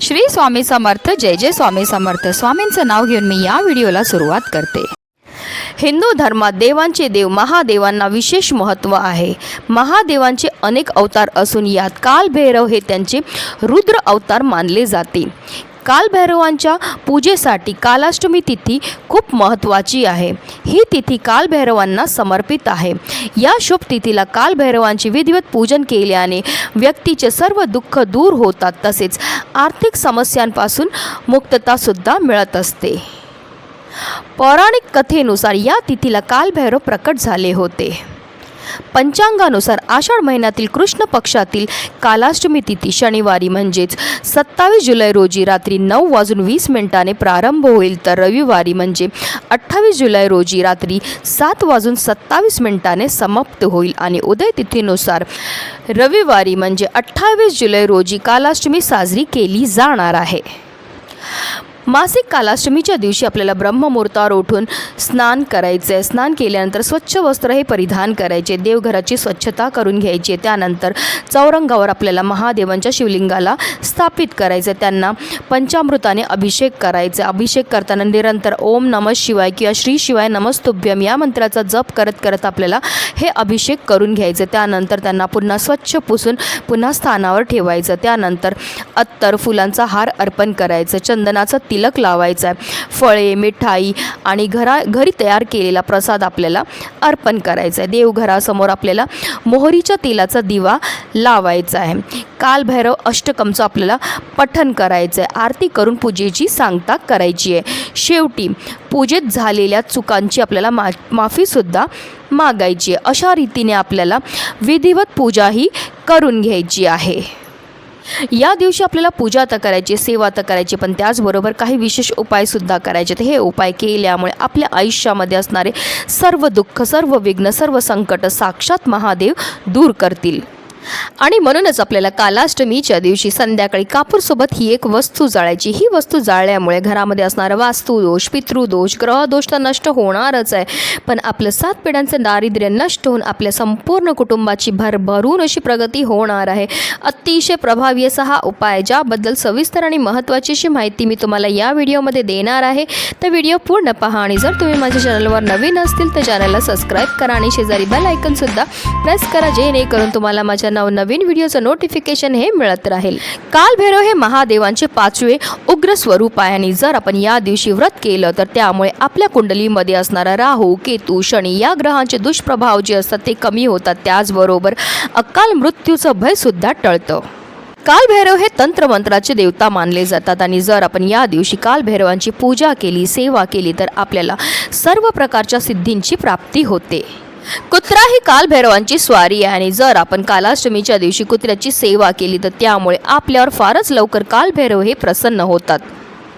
श्री स्वामी समर्थ जय जय स्वामी समर्थ. स्वामींचं नाव घेऊन मी या व्हिडिओला सुरुवात करते. हिंदू धर्मात देवांचे देव महादेवांना विशेष महत्त्व आहे. महादेवांचे अनेक अवतार असून यात कालभैरव हे त्यांचे रुद्र अवतार मानले जाते. कालभैरवांच्या पूजेसाठी कालाष्टमी तिथी खूप महत्त्वाची आहे. ही तिथी कालभैरवांना समर्पित आहे. या शुभ तिथीला कालभैरवांची विधिवत पूजन केल्याने व्यक्तीचे सर्व दुःख दूर होतात तसेच आर्थिक समस्यांपासून मुक्ततासुद्धा मिळत असते. पौराणिक कथेनुसार या तिथीला कालभैरव प्रकट झाले होते. पंचांगानुसार आषाढ महिन्यातील कृष्ण पक्षातील कालाष्टमी तिथी शनिवारी म्हणजेच सत्तावीस जुलै रोजी रात्री नऊ वाजून वीस मिनिटाने प्रारंभ होईल. तर रविवारी म्हणजे अठ्ठावीस जुलै रोजी रात्री सात वाजून सत्तावीस मिनिटाने समाप्त होईल आणि उदय तिथीनुसार रविवारी म्हणजे अठ्ठावीस जुलै रोजी कालाष्टमी साजरी केली जाणार आहे. मासिक कालाष्टमीच्या दिवशी आपल्याला ब्रह्ममुहूर्तावर उठून स्नान करायचे आहे स्नान केल्यानंतर स्वच्छ वस्त्र हे परिधान करायचे. देवघराची स्वच्छता करून घ्यायची. त्यानंतर चौरंगावर आपल्याला महादेवांच्या शिवलिंगाला स्थापित करायचं. त्यांना पंचामृताने अभिषेक करायचे. अभिषेक करताना निरंतर ओम नम शिवाय किंवा श्री शिवाय नमस्तुभ्यम या मंत्राचा जप करत करत आपल्याला हे अभिषेक करून घ्यायचं. त्यानंतर त्यांना पुन्हा स्वच्छ पुसून पुन्हा स्थानावर ठेवायचं. त्यानंतर अत्तर फुलांचा हार अर्पण करायचं. चंदनाचा तिलक लावायचा आहे फळे मिठाई आणि घरा घरी तयार केलेला प्रसाद आपल्याला अर्पण करायचा आहे देवघरासमोर आपल्याला मोहरीच्या तेलाचा दिवा लावायचा आहे कालभैरव अष्टकमचं आपल्याला पठण करायचं आहे आरती करून पूजेची सांगता करायची आहे शेवटी पूजेत झालेल्या चुकांची आपल्याला मा माफीसुद्धा मागायची आहे अशा रीतीने आपल्याला विधिवत पूजाही करून घ्यायची आहे. या दिवशी आपल्याला पूजा तर करायची सेवा तर करायची पण त्याचबरोबर काही विशेष उपायसुद्धा करायचे. तर हे उपाय केल्यामुळे आपल्या आयुष्यामध्ये असणारे सर्व दुःख सर्व विघ्न सर्व संकट साक्षात महादेव दूर करतील. आणि म्हणूनच आपल्याला कालाष्टमीच्या दिवशी संध्याकाळी कापूरसोबत ही एक वस्तू जाळायची. ही वस्तू जाळल्यामुळे घरामध्ये असणारा वास्तुदोष पितृदोष ग्रहदोष तर नष्ट होणारच आहे. पण आपलं सात पिढ्यांचं दारिद्र्य नष्ट होऊन आपल्या संपूर्ण कुटुंबाची भरभरून अशी प्रगती होणार आहे. अतिशय प्रभावी असा हा उपाय ज्याबद्दल सविस्तर आणि महत्त्वाची अशी माहिती मी तुम्हाला या व्हिडिओमध्ये देणार आहे. तर व्हिडिओ पूर्ण पहा आणि जर तुम्ही माझ्या चॅनलवर नवीन असतील तर चॅनलला सबस्क्राईब करा आणि शेजारी बेल आयकनसुद्धा प्रेस करा जेणेकरून तुम्हाला माझ्या नवनवीन व्हिडिओचं नोटिफिकेशन हे मिळत राहील. कालभैरव हे महादेवांचे पाचवे उग्र स्वरूप आहे आणि जर आपण या दिवशी व्रत केलं तर त्यामुळे आपल्या कुंडलीमध्ये असणारा राहू केतू शनी या ग्रहांचे दुष्प्रभाव जे असतात ते कमी होतात. त्याचबरोबर अकाल मृत्यूचं भयसुद्धा टळतं. कालभैरव हे तंत्रमंत्राचे देवता मानले जातात आणि जर आपण या दिवशी कालभैरवांची पूजा केली सेवा केली तर आपल्याला सर्व प्रकारच्या सिद्धींची प्राप्ती होते. कुत्रा ही कालभैरवांची स्वारी आहे आणि जर आपण कालाष्टमीच्या दिवशी कुत्र्याची सेवा केली तर त्यामुळे आपल्यावर फारच लवकर कालभैरव हे प्रसन्न होतात.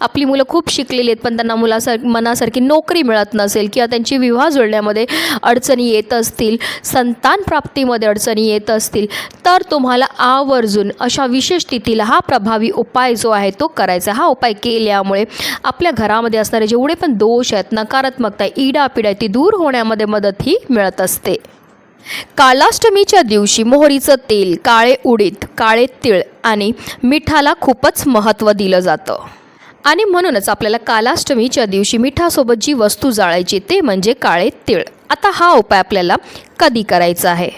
आपली मुलं खूप शिकलेली आहेत पण त्यांना मुलासार मनासारखी नोकरी मिळत नसेल किंवा त्यांची विवाह जुळण्यामध्ये अडचणी येत असतील संतान प्राप्तीमध्ये अडचणी येत असतील तर तुम्हाला आवर्जून अशा विशेष तिथीला हा प्रभावी उपाय जो आहे तो करायचा. हा उपाय केल्यामुळे आपल्या घरामध्ये असणारे जेवढे पण दोष आहेत नकारात्मकता इडापिडा ती दूर होण्यामध्ये मदत ही मिळत असते. कालाष्टमीच्या दिवशी मोहरीचं तेल काळे उडीद काळे तिळ आणि मिठाला खूपच महत्त्व दिलं जातं. आणि म्हणूनच आपल्याला कालाष्टमीच्या दिवशी मिठासोबत जी वस्तू जाळायची ते म्हणजे काळे तीळ. आता हा उपाय आपल्याला कधी करायचा आहे?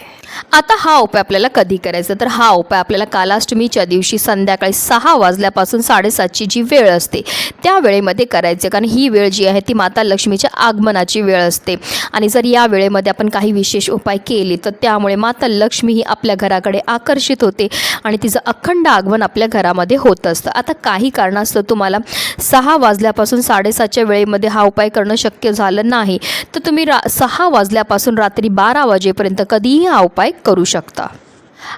आता हा उपाय आपल्याला कधी करायचा? तर हा उपाय आपल्याला कालाष्टमीच्या दिवशी संध्याकाळी सहा वाजल्यापासून साडेसातची जी वेळ असते त्या वेळेमध्ये करायचे. कारण ही वेळ जी आहे ती माता लक्ष्मीच्या आगमनाची वेळ असते. आणि जर या वेळेमध्ये आपण काही विशेष उपाय केले तर त्यामुळे माता लक्ष्मी ही आपल्या घराकडे आकर्षित होते आणि तिचं अखंड आगमन आपल्या घरामध्ये होत असतं. आता काही कारणास्तव तुम्हाला सहा वाजल्यापासून साडेसातच्या वेळेमध्ये हा उपाय करणं शक्य झालं नाही. तर तुम्ही रा सहा वाजल्यापासून रात्री बारा वाजेपर्यंत कधीही हा उपाय करू शकता.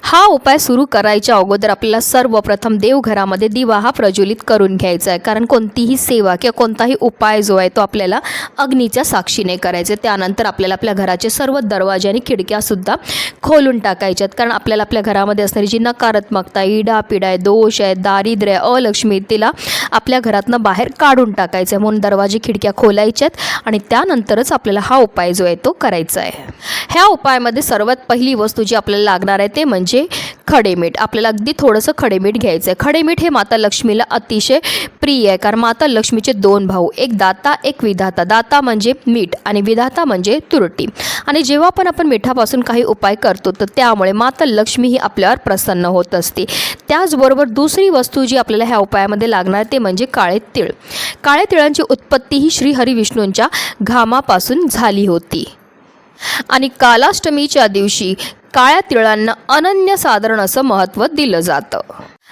हा उपाय सुरू करायच्या अगोदर आपल्याला सर्वप्रथम देवघरामध्ये दिवा हा प्रज्वलित करून घ्यायचा आहे. कारण कोणतीही सेवा किंवा कोणताही उपाय जो आहे तो आपल्याला अग्नीच्या साक्षीने करायचा आहे. त्यानंतर आपल्याला आपल्या घराचे सर्व दरवाजे आणि खिडक्यासुद्धा खोलून टाकायच्यात कारण आपल्याला आपल्या घरामध्ये असणारी जी नकारात्मकता इडापिडा आहे दोष आहे दारिद्र्य आहे, अलक्ष्मी तिला आपल्या घरातनं बाहेर काढून टाकायचं आहे. म्हणून दरवाजे खिडक्या खोलायच्यात आणि त्यानंतरच आपल्याला हा उपाय जो आहे तो करायचा आहे. ह्या उपायामध्ये सर्वात पहिली वस्तू जी आपल्याला लागणार आहे ते म्हणजे म्हणजे खडेमीठ. आपल्याला अगदी थोडंसं खडेमीठ घ्यायचं आहे खडेमीठ हे माता लक्ष्मीला अतिशय प्रिय आहे कारण माता लक्ष्मीचे दोन भाऊ एक दाता एक विधाता. दाता म्हणजे मीठ आणि विधाता म्हणजे तुरटी. आणि जेव्हा पण आपण मिठापासून काही उपाय करतो तर त्यामुळे माता लक्ष्मी ही आपल्यावर प्रसन्न होत असते. त्याचबरोबर दुसरी वस्तू जी आपल्याला ह्या उपायामध्ये लागणार ते म्हणजे काळे तिळ. काळ्या तिळांची उत्पत्ती ही श्री हरिविष्णूंच्या घामापासून झाली होती. आणि कालाष्टमीच्या दिवशी काळ्या तिळांना अनन्यसाधारण असं महत्त्व दिलं जातं.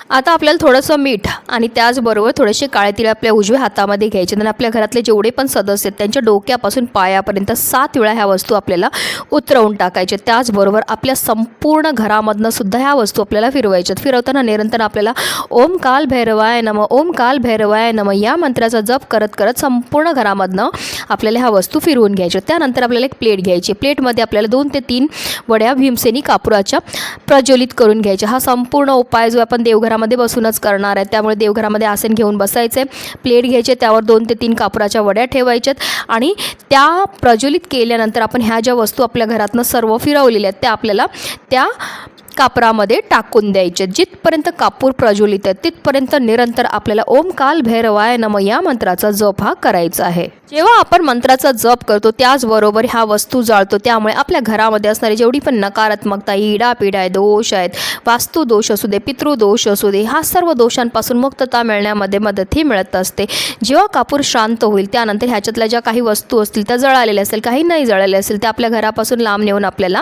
आता आपल्याला थोडंसं मीठ आणि त्याचबरोबर थोडेसे काळे तिळ आपल्या उजव्या हातामध्ये घ्यायचे. आणि आपल्या घरातले जेवढे पण सदस्य आहेत त्यांच्या डोक्यापासून पायापर्यंत सात वेळा ह्या वस्तू आपल्याला उतरवून टाकायच्या त्याचबरोबर आपल्या संपूर्ण घरामधनं सुद्धा ह्या वस्तू आपल्याला फिरवायच्यात फिरवताना निरंतर आपल्याला ओम काल भैरवाय नम ओम काल भैरवाय नम या मंत्राचा जप करत करत संपूर्ण घरामधनं आपल्याला ह्या वस्तू फिरवून घ्यायच्या त्यानंतर आपल्याला एक प्लेट घ्यायची प्लेटमध्ये आपल्याला दोन ते तीन वड्या भीमसेनी कापुराच्या प्रज्वलित करून घ्यायच्या. हा संपूर्ण उपाय जो आपण देवघरामध्ये बसूनच करणार आहे त्यामुळे देवघरामध्ये आसन घेऊन बसायचे. प्लेट घ्यायचे त्यावर दोन ते तीन कापुराच्या वड्या ठेवायच्यात आणि त्या प्रज्वलित केल्यानंतर आपण ह्या ज्या वस्तू आपल्या घरातनं सर्व फिरवलेल्या आहेत त्या आपल्याला त्या कापरामध्ये टाकून द्यायचे. जिथपर्यंत कापूर प्रज्वलित आहे तिथपर्यंत निरंतर आपल्याला ओम काल भैरवाय नम या मंत्राचा जप हा करायचा आहे. जेव्हा आपण मंत्राचा जप करतो त्याचबरोबर ह्या वस्तू जाळतो त्यामुळे आपल्या घरामध्ये असणारी जेवढी पण नकारात्मकता इडापिडा आहे दोष आहेत वास्तुदोष असू दे पितृदोष असू दे ह्या सर्व दोषांपासून मुक्तता मिळण्यामध्ये मदतही मिळत असते. जेव्हा कापूर शांत होईल त्यानंतर ह्याच्यातल्या ज्या काही वस्तू असतील त्या जळालेल्या असेल काही नाही जळालेल्या असेल त्या आपल्या घरापासून लांब नेऊन आपल्याला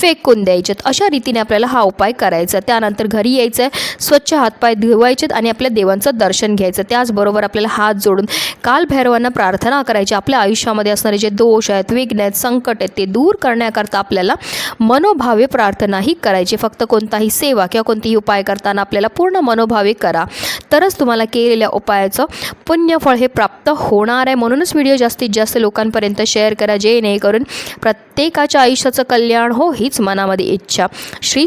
फेकून द्यायच्यात अशा रीतीने आपल्याला हा उपाय करायचा. त्यानंतर घरी यायचं आहे स्वच्छ हातपाय धुवायचेत आणि आपल्या देवांचं दर्शन घ्यायचं. त्याचबरोबर आपल्याला हात जोडून काल भैरवांना प्रार्थना करायची. आपल्या आयुष्यामध्ये असणारे जे दोष आहेत विघ्न आहेत संकट आहेत ते दूर करण्याकरता आपल्याला मनोभावे प्रार्थनाही करायची. फक्त कोणताही सेवा किंवा कोणतीही उपाय करताना आपल्याला पूर्ण मनोभावे करा. तरच तुम्हाला केलेल्या उपायाचं पुण्यफळ हे प्राप्त होणार आहे. म्हणूनच व्हिडिओ जास्तीत जास्त लोकांपर्यंत शेअर करा. जेणेकरून प्रत्येकाच्या आयुष्याचं कल्याण हो हीच मनामध्ये इच्छा. श्री